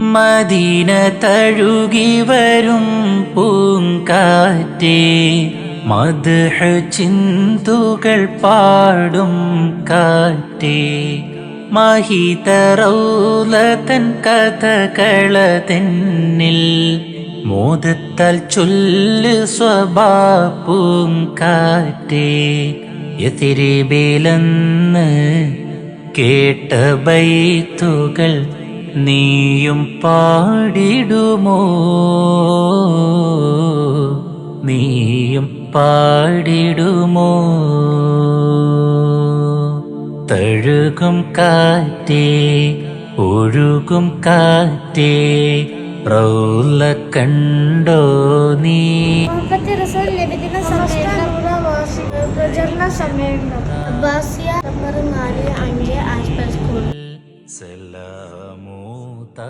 Medina തഴുകി വരും പൂങ്കാറ്റേ മധുഹ ചിന്തുകൾ പാടും കാറ്റേ. മഹിതറൗലതൻ കഥകളതെന്നിൽ മോദത്താൽ ചൊല്ല് സ്വഭാപ്പും കാറ്റേ എതിരിബിലെന്ന് കേട്ട ബൈത്തുകൾ നീയും പാടിടുമോ? നീയും പാടിടുമോ? തഴുകും കാറ്റേ ഒഴുകും കാറ്റേ റൗല കണ്ടോ നീ? പ്രചരണ സമ്മേളനം মোতা